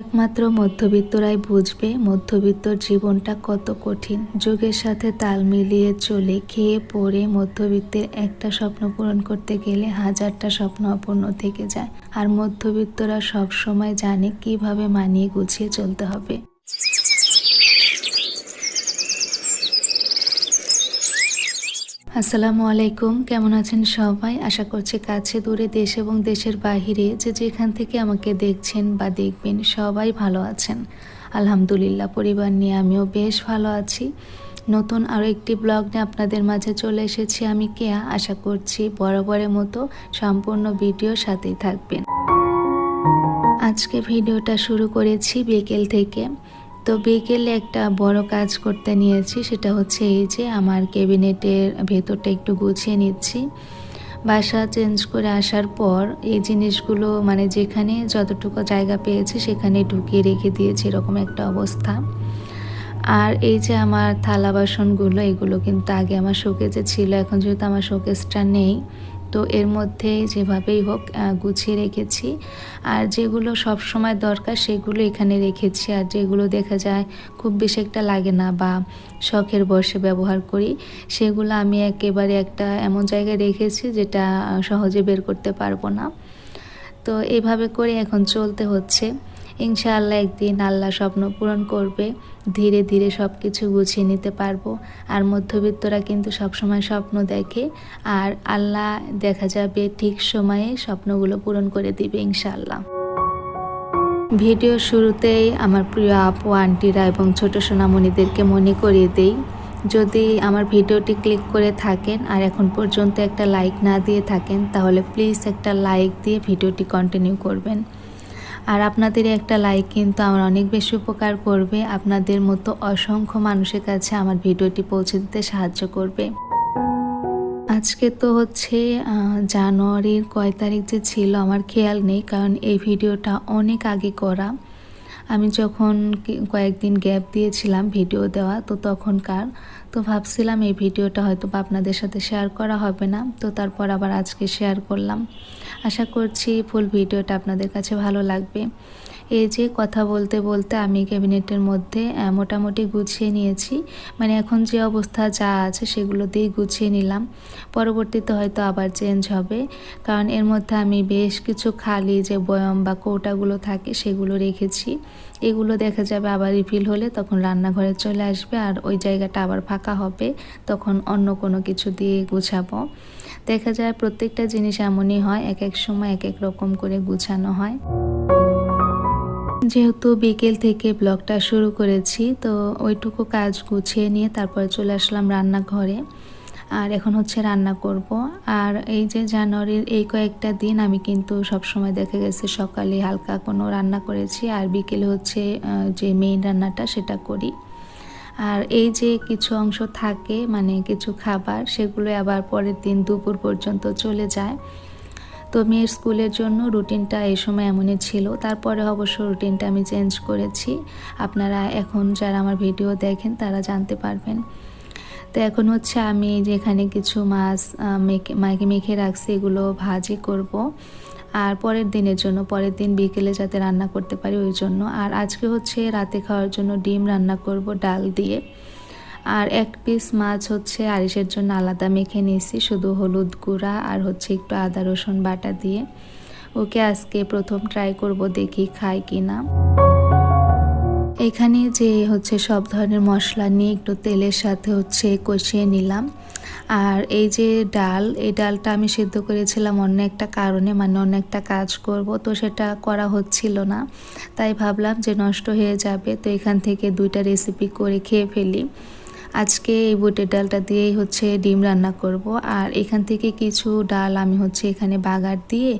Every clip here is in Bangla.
একমাত্র মধ্যবিত্তরাই বুঝবে মধ্যবিত্তর জীবনটা কত কঠিন। যুগের সাথে তাল মিলিয়ে চলে, খেয়ে পড়ে মধ্যবিত্তের একটা স্বপ্ন পূরণ করতে গেলে হাজারটা স্বপ্ন অপূর্ণ থেকে যায়। আর মধ্যবিত্তরা সবসময় জানে কীভাবে মানিয়ে গুছিয়ে চলতে হবে। আসসালামু আলাইকুম, কেমন আছেন সবাই? আশা করছি কাছে, দূরে দেশ এবং দেশের বাহিরে যে যেখান থেকে আমাকে দেখছেন বা দেখবেন সবাই ভালো আছেন। আলহামদুলিল্লাহ, পরিবার নিয়ে আমিও বেশ ভালো আছি। নতুন আরও একটি ব্লগ নিয়ে আপনাদের মাঝে চলে এসেছি আমি কেয়া। আশা করছি বরাবরের মতো সম্পূর্ণ ভিডিও সাথেই থাকবেন। আজকে ভিডিওটা শুরু করেছি বিকেল থেকে। তো বিকেলে একটা বড় কাজ করতে নিয়েছি, সেটা হচ্ছে এই যে আমার ক্যাবিনেটের ভেতরটা একটু গুছিয়ে নিচ্ছি। বাসা চেঞ্জ করে আসার পর এই জিনিসগুলো মানে যেখানে যতটুকু জায়গা পেয়েছি সেখানে ঢুকিয়ে রেখে দিয়েছি, এরকম একটা অবস্থা। আর এই যে আমার থালা বাসনগুলো, এগুলো কিন্তু আগে আমার শোকেজে ছিল, এখন যেহেতু আমার শোকেজটা নেই তো এর মধ্যে যেভাবেই হোক গুছিয়ে রেখেছি। আর যেগুলো সব সময় দরকার সেগুলো এখানে রেখেছি। আর যেগুলো দেখা যায় খুব বেশি একটা লাগে না বা শখের বসে ব্যবহার করি, সেগুলো আমি একেবারে একটা এমন জায়গায় রেখেছি যেটা সহজে বের করতে পারব না। তো এভাবে করে এখন চলতে হচ্ছে। ইনশাআল্লাহ একদিন আল্লাহ স্বপ্ন পূরণ করবে, ধীরে ধীরে সব কিছু গুছিয়ে নিতে পারব। আর মধ্যবিত্তরা কিন্তু সবসময় স্বপ্ন দেখে, আর আল্লাহ দেখা যাবে ঠিক সময়ে স্বপ্নগুলো পূরণ করে দিবে ইনশাআল্লাহ। ভিডিও শুরুতেই আমার প্রিয় আপু, আন্টিরা এবং ছোট সোনামণিদেরকে মনে করিয়ে দেই, যদি আমার ভিডিওটি ক্লিক করে থাকেন আর এখন পর্যন্ত একটা লাইক না দিয়ে থাকেন, তাহলে প্লিজ একটা লাইক দিয়ে ভিডিওটি কন্টিনিউ করবেন। আর আপনাদের একটা লাইক কিন্তু আমার অনেক বেশি উপকার করবে। আপনাদের মতো অসংখ্য মানুষের কাছে আমার ভিডিওটি পৌঁছে দিতে সাহায্য করবে। আজকে তো হচ্ছে জানুয়ারির কয় তারিখ যে ছিল আমার খেয়াল নেই, কারণ এই ভিডিওটা অনেক আগে করা। আমি যখন কয়েকদিন গ্যাপ দিয়েছিলাম ভিডিও দেওয়া, তো তখনকার তো ভাবছিলাম এই ভিডিওটা হয়তো বা আপনাদের সাথে শেয়ার করা হবে না, তো তারপর আবার আজকে শেয়ার করলাম। আশা করছি ফুল ভিডিওটা আপনাদের কাছে ভালো লাগবে। এই যে কথা বলতে বলতে আমি ক্যাবিনেটের মধ্যে মোটামুটি গুছিয়ে নিয়েছি। মানে এখন যে অবস্থা যা আছে সেগুলো দিয়েই গুছিয়ে নিলাম। পরবর্তীতে হয়তো আবার চেঞ্জ হবে। কারণ এর মধ্যে আমি বেশ কিছু খালি যে বয়ম বা কৌটাগুলো থাকে সেগুলো রেখেছি। এগুলো দেখা যাবে আবার রিফিল হলে তখন রান্নাঘরে চলে আসবে আর ওই জায়গাটা আবার ফাঁকা হবে। তখন অন্য কোনো কিছু দিয়ে গুছাবো। দেখা যায় প্রত্যেকটা জিনিস এমনই হয়, এক এক সময় এক এক রকম করে গুছানো হয়। যেহেতু বিকেল থেকে ব্লগটা শুরু করেছি, তো ওইটুকু কাজ গুছিয়ে নিয়ে তারপরে চলে আসলাম রান্নাঘরে। আর এখন হচ্ছে রান্না করব। আর এই যে জানুয়ারির এই কয়েকটা দিন আমি কিন্তু সব সময় দেখা গেছে সকালে হালকা কোনো রান্না করেছি, আর বিকেলে হচ্ছে যে মেইন রান্নাটা সেটা করি। আর এই যে কিছু অংশ থাকে মানে কিছু খাবার সেগুলো আবার পরের দিন দুপুর পর্যন্ত চলে যায়। তো মেয়ের স্কুলের জন্য রুটিনটা এই সময় এমনই ছিল। তারপরে অবশ্য রুটিনটা আমি চেঞ্জ করেছি। আপনারা এখন যারা আমার ভিডিও দেখেন, তারা জানতে পারবেন। তো এখন হচ্ছে আমি যেখানে কিছু মাছ মেখে মেখে রাখছি, এগুলো ভাজি করব। আর পরের দিনের জন্য, পরের দিন বিকেলে যাতে রান্না করতে পারি, ওই জন্য। আর আজকে হচ্ছে রাতে খাওয়ার জন্য ডিম রান্না করব, ডাল দিয়ে। আর এক পিস মাছ হচ্ছে আরিসের জন্য আলাদা মেখে নিয়েছি, শুধু হলুদ গুঁড়া আর হচ্ছে একটু আদা, রসুন বাটা দিয়ে। ওকে আজকে প্রথম ট্রাই করব দেখি খায় কি না এখানে যে হচ্ছে সব ধরনের মশলা নিয়ে একটু তেলের সাথে হচ্ছে কষিয়ে নিলাম। আর এই যে ডাল, এই ডালটা আমি সিদ্ধ করেছিলাম অন্য একটা কারণে মানে অন্য একটা কাজ করব, তো সেটা করা হচ্ছিল না। তাই ভাবলাম যে নষ্ট হয়ে যাবে, তো এখান থেকে দুইটা রেসিপি করে খেয়ে ফেলি। আজকে এই বুটের ডালটা দিয়েই হচ্ছে ডিম রান্না করব। আর এখান থেকে কিছু ডাল আমি হচ্ছে এখানে বাগার দিয়ে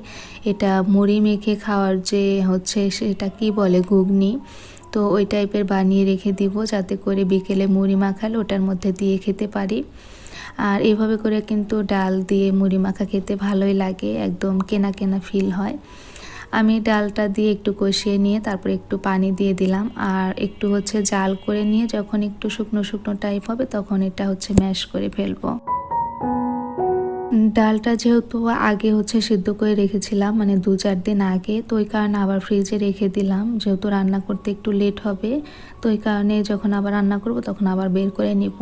এটা মুড়ি মেখে খাওয়ার যে হচ্ছে সেটা কি বলে ঘুগনি, তো ওই টাইপের বানিয়ে রেখে দিব যাতে করে বিকেলে মুড়ি মাখালে ওটার মধ্যে দিয়ে খেতে পারি। আর এভাবে করে কিন্তু ডাল দিয়ে মুড়ি মাখা খেতে ভালোই লাগে, একদম কেনা কেনা ফিল হয়। আমি ডালটা দিয়ে একটু কষিয়ে নিয়ে তারপর একটু পানি দিয়ে দিলাম। আর একটু হচ্ছে জাল করে নিয়ে যখন একটু শুকনো শুকনো টাইপ হবে তখন এটা হচ্ছে ম্যাশ করে ফেলব। ডালটা যেহেতু আগে হচ্ছে সিদ্ধ করে রেখেছিলাম মানে দু চার দিন আগে, তো ওই কারণে আবার ফ্রিজে রেখে দিলাম। যেহেতু রান্না করতে একটু লেট হবে, তো ওই কারণে যখন আবার রান্না করব তখন আবার বের করে নিব।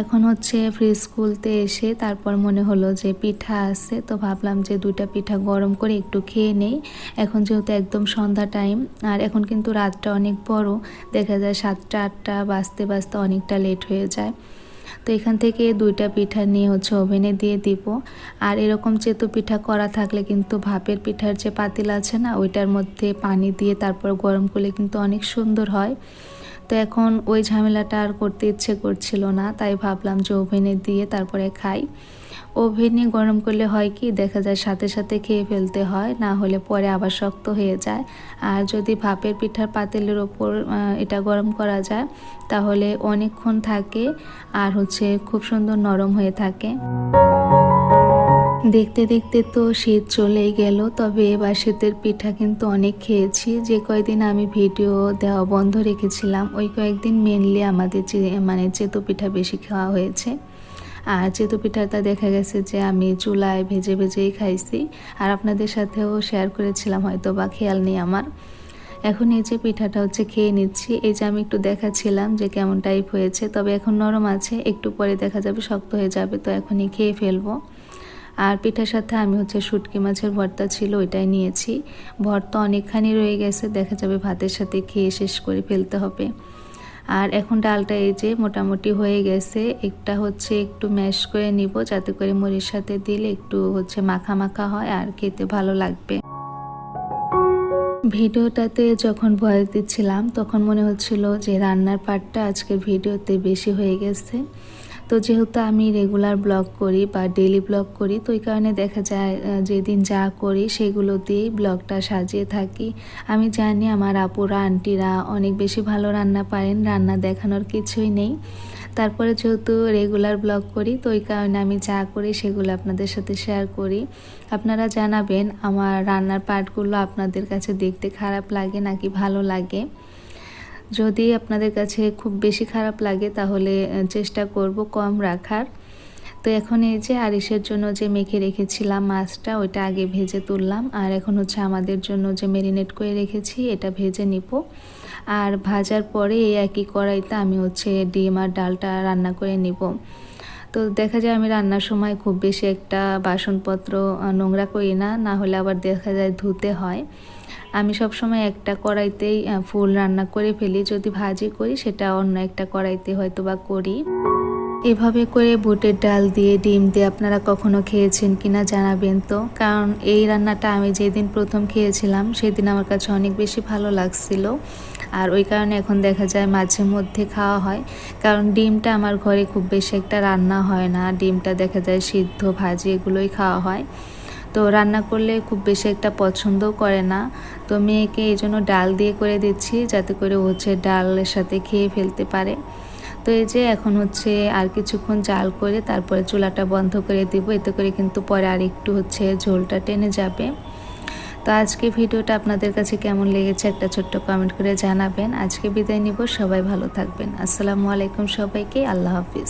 এখন হচ্ছে ফ্রিজ খুলতে এসে তারপর মনে হলো যে পিঠা আছে, তো ভাবলাম যে দুইটা পিঠা গরম করে একটু খেয়ে নেই। এখন যেহেতু একদম সন্ধ্যা টাইম আর এখন কিন্তু রাতটা অনেক বড়, দেখা যায় সাতটা, আটটা, বাজতে বাজতে অনেকটা লেট হয়ে যায়। তো এখান থেকে দুইটা পিঠা নিয়ে হচ্ছে ওভেনে দিয়ে দিব। আর এরকম চেতু পিঠা করা থাকলে কিন্তু ভাপের পিঠার যে পাতিল আছে না, ওইটার মধ্যে পানি দিয়ে তারপর গরম করলে কিন্তু অনেক সুন্দর হয়। তো এখন ওই ঝামেলাটা আর করতে ইচ্ছে করছিল না, তাই ভাবলাম যে ওভেনে দিয়ে তারপরে খাই। ওভেনে গরম করলে হয় কি, দেখা যায় সাথে সাথে খেয়ে ফেলতে হয়, না হলে পরে আবার শক্ত হয়ে যায়। আর যদি ভাপের পিঠার পাতিলের ওপর এটা গরম করা যায়, তাহলে অনেকক্ষণ থাকে আর হচ্ছে খুব সুন্দর নরম হয়ে থাকে। দেখতে দেখতে তো শীত চলেই গেল, তবে এবার শীতের পিঠা কিন্তু অনেক খেয়েছি। যে কয়েকদিন আমি ভিডিও দেওয়া বন্ধ রেখেছিলাম, ওই কয়েকদিন মেনলি আমাদের মানে চেতু পিঠা বেশি খাওয়া হয়েছে। আর চেতু পিঠাটা দেখা গেছে যে আমি চুলায় ভেজে ভেজেই খাইছি, আর আপনাদের সাথেও শেয়ার করেছিলাম হয়তো বা খেয়াল নেই আমার। এখন এই যে পিঠাটা হচ্ছে খেয়ে নিচ্ছি, এই যে আমি একটু দেখাচ্ছিলাম যে কেমন টাইপ হয়েছে, তবে এখন নরম আছে, একটু পরে দেখা যাবে, শক্ত হয়ে যাবে, তো এখনই খেয়ে ফেলব। আর পিঠার সাথে আমি হচ্ছে শুটকি মাছের ভর্তা ছিল, ওইটাই নিয়েছি। ভর্তা অনেকখানি রয়ে গেছে, দেখা যাবে ভাতের সাথে খেয়ে শেষ করে ফেলতে হবে। আর এখন ডালটা এই যে মোটামুটি হয়ে গেছে। একটা হচ্ছে একটু ম্যাশ করে নিব, যাতে করে মুড়ির সাথে দিলে একটু হচ্ছে মাখা মাখা হয় আর খেতে ভালো লাগবে। ভিডিওটাতে যখন ভয়েস দিচ্ছিলাম, তখন মনে হচ্ছিল যে রান্নার পার্টটা আজকের ভিডিওতে বেশি হয়ে গেছে। তো যেহেতু আমি রেগুলার ব্লগ করি বা ডেলি ব্লগ করি, তো ওই কারণে দেখা যায় যেদিন যা করি সেগুলো দিয়েই ব্লগটা সাজিয়ে থাকি। আমি জানি আমার আপুরা, আন্টিরা অনেক বেশি ভালো রান্না পারেন, রান্না দেখানোর কিছুই নেই। তারপরে যেহেতু রেগুলার ব্লগ করি, তো ওই কারণে আমি যা করি সেগুলো আপনাদের সাথে শেয়ার করি। আপনারা জানাবেন, আমার রান্নার পার্টগুলো আপনাদের কাছে দেখতে খারাপ লাগে নাকি ভালো লাগে। যদি আপনাদের কাছে খুব বেশি খারাপ লাগে, তাহলে চেষ্টা করব কম রাখার। তো এখন এই যে আরিসের জন্য যে মেখে রেখেছিলাম মাছটা, ওইটা আগে ভেজে তুললাম। আর এখন হচ্ছে আমাদের জন্য যে মেরিনেট করে রেখেছি, এটা ভেজে নিব। আর ভাজার পরে এই একই কড়াইতে আমি হচ্ছে ডিম আর ডালটা রান্না করে নিব। তো দেখা যায় আমি রান্নার সময় খুব বেশি একটা বাসনপত্র নোংরা করি না না হলে আবার দেখা যায় ধুতে হয়। আমি সব সময় একটা কড়াইতেই ফুল রান্না করে ফেলি। যদি ভাজি করি, সেটা অন্য একটা কড়াইতে হয়তো বা করি। এভাবে করে বুটের ডাল দিয়ে, ডিম দিয়ে আপনারা কখনো খেয়েছেন কিনা জানাবেন তো? কারণ এই রান্নাটা আমি যেদিন প্রথম খেয়েছিলাম, সেদিন আমার কাছে অনেক বেশি ভালো লাগছিল। আর ওই কারণে এখন দেখা যায় মাঝে মধ্যে খাওয়া হয়। কারণ ডিমটা আমার ঘরে খুব বেশি একটা রান্না হয় না। ডিমটা দেখা যায় সিদ্ধ ভাজি, এগুলোই খাওয়া হয়। তো রান্না করলে খুব বেশি একটা পছন্দও করে না। তো মেয়েকে এই জন্য ডাল দিয়ে করে দিচ্ছি যাতে করে হচ্ছে ডালের সাথে খেয়ে ফেলতে পারে। তো এই যে এখন হচ্ছে আর কিছুক্ষণ জাল করে তারপরে চুলাটা বন্ধ করে দিব। এতে করে কিন্তু পরে আর একটু হচ্ছে ঝোলটা টেনে যাবে। তো আজকে ভিডিওটা আপনাদের কাছে কেমন লেগেছে একটা ছোট্ট কমেন্ট করে জানাবেন। আজকে বিদায় নিব। সবাই ভালো থাকবেন। আসসালামু আলাইকুম সবাইকে। আল্লাহ হাফিজ।